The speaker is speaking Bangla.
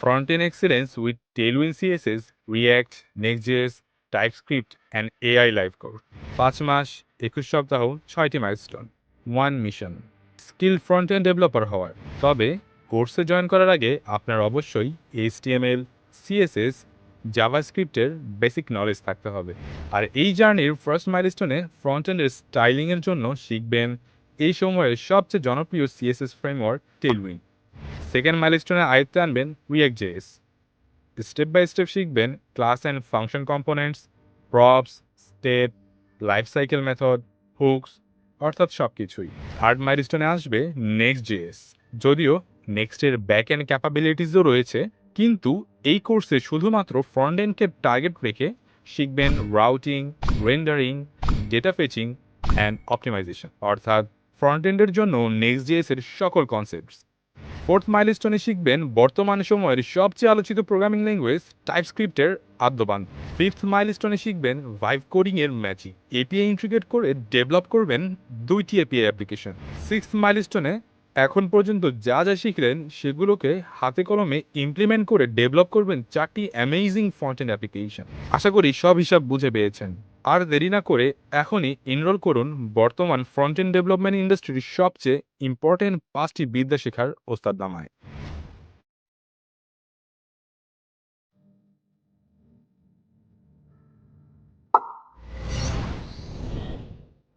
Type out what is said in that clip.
Front-end excellence with Tailwind CSS, React, Next.js, TypeScript and AI Live Code. পাঁচ মাস একুশ সপ্তাহ ছয়টি milestone one mission skill front end developer হওয়ার। তবে কোর্সে জয়েন করার আগে আপনার অবশ্যই এইচটিএমএল সিএসএস জাভাস্ক্রিপ্টের বেসিক নলেজ থাকতে হবে। আর এই জার্নির ফার্স্ট মাইলস্টোনে ফ্রন্ট এন্ডের স্টাইলিংয়ের জন্য শিখবেন এই সময়ের সবচেয়ে জনপ্রিয় সিএসএস ফ্রেমওয়ার্ক টেলউইন সেকেন্ড মাইলস্টোনে আয়ত্তে আনবেন React JS step by step শিখবেন class and function components props step life cycle method hooks অর্থাৎ সব কিছুই থার্ড মাইলস্টোনে আসবে নেক্সট জেএস যদিও নেক্সটের ব্যাক এন্ড ক্যাপাবিলিটিসও রয়েছে, কিন্তু এই কোর্সে শুধুমাত্র ফ্রন্ট এন্ডকে টার্গেট রেখে শিখবেন routing rendering data fetching and optimization অর্থাৎ ফ্রন্ট এন্ডের জন্য নেক্সট জেএসের সকল কনসেপ্টস ফোর্থ মাইলস্টোনে শিখবেন বর্তমান সময়ের সবচেয়ে আলোচিত প্রোগ্রামিং ল্যাঙ্গুয়েজ টাইপস্ক্রিপ্টের আদ্যবান ফিফথ মাইলস্টোনে শিখবেন ভাইভ কোডিং এর ম্যাজিক এপিআই ইন্টিগ্রেট করে ডেভেলপ করবেন দুইটি এপিআই অ্যাপ্লিকেশন সিক্সথ মাইলস্টোনে এখন পর্যন্ত যা যা শিখলেন সেগুলোকে হাতে কলমে ইমপ্লিমেন্ট করে ডেভেলপ করবেন চারটি অ্যামেজিং ফন্টেন অ্যাপ্লিকেশন আশা করি সব হিসাব বুঝে পেয়েছেন। আর দেরি না করে এখনই এনরোল করুন বর্তমান ফ্রন্ট এন্ড ডেভেলপমেন্ট ইন্ডাস্ট্রির সবচেয়ে ইম্পর্টেন্ট পাঁচটি বিদ্যা শেখার ওস্তাদ নামায়।